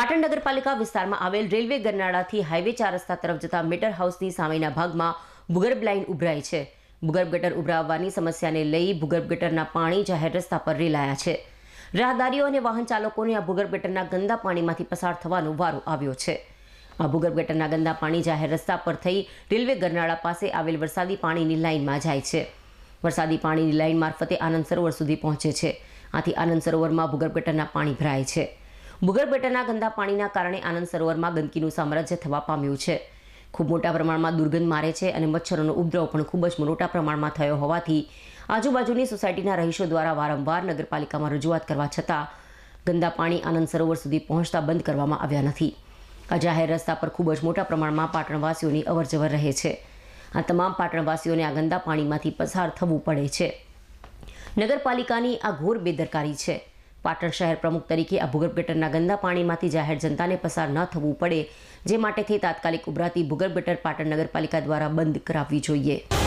પાટણ નગરપાલિકા વિસ્તારમાં આવેલ રેલવે ગરનાળાથી હાઈવે ચાર રસ્તા તરફ જતા મીટર હાઉસની સામેના ભાગમાં ભૂગર્ભ લાઇન ઉભરાઈ છે. ભૂગર્ભ ગટર ઉભરાવવાની સમસ્યાને લઈ ભૂગર્ભ ગટરના પાણી જાહેર રસ્તા પર રેલાયા છે. રાહદારીઓ અને વાહન ચાલકોને આ ભૂગર્ભ ગટરના ગંદા પાણીમાંથી પસાર થવાનો વારો આવ્યો છે. આ ભૂગર્ભ ગટરના ગંદા પાણી જાહેર રસ્તા પર થઈ રેલવે ગરનાળા પાસે આવેલ વરસાદી પાણીની લાઇનમાં જાય છે. વરસાદી પાણીની લાઇન મારફતે આનંદ સરોવર સુધી પહોંચે છે. આથી આનંદ સરોવરમાં ભૂગર્ભ ગટરના પાણી ભરાય છે. ગટરના ગંદા પાણીના કારણે આનંદ સરોવરમાં ગંદકીનું સામ્રાજ્ય થવા પામ્યું છે. ખૂબ મોટા પ્રમાણમાં દુર્ગંધ મારે છે અને મચ્છરોનો ઉપદ્રવ પણ ખૂબ જ મોટા પ્રમાણમાં થયો હોવાથી આજુબાજુની સોસાયટીના રહીશો દ્વારા વારંવાર નગરપાલિકામાં રજૂઆત કરવા છતાં ગંદા પાણી આનંદ સરોવર સુધી પહોંચતા બંધ કરવામાં આવ્યા નથી. આ જાહેર રસ્તા પર ખૂબ જ મોટા પ્રમાણમાં પાટણવાસીઓની અવરજવર રહે છે. આ તમામ પાટણવાસીઓને આ ગંદા પાણીમાંથી પસાર થવું પડે છે. નગરપાલિકાની આ ઘોર બેદરકારી છે. પાટણ શહેર પ્રમુખ તરીકે આ ભૂગર્ભ ગટરના ગંદા પાણીમાંથી જાહેર જનતાને પસાર ન થવું પડે, જે માટેથી તાત્કાલિક ઉભરાતી ભૂગર્ભ ગટર પાટણ નગરપાલિકા દ્વારા બંધ કરાવવી જોઈએ.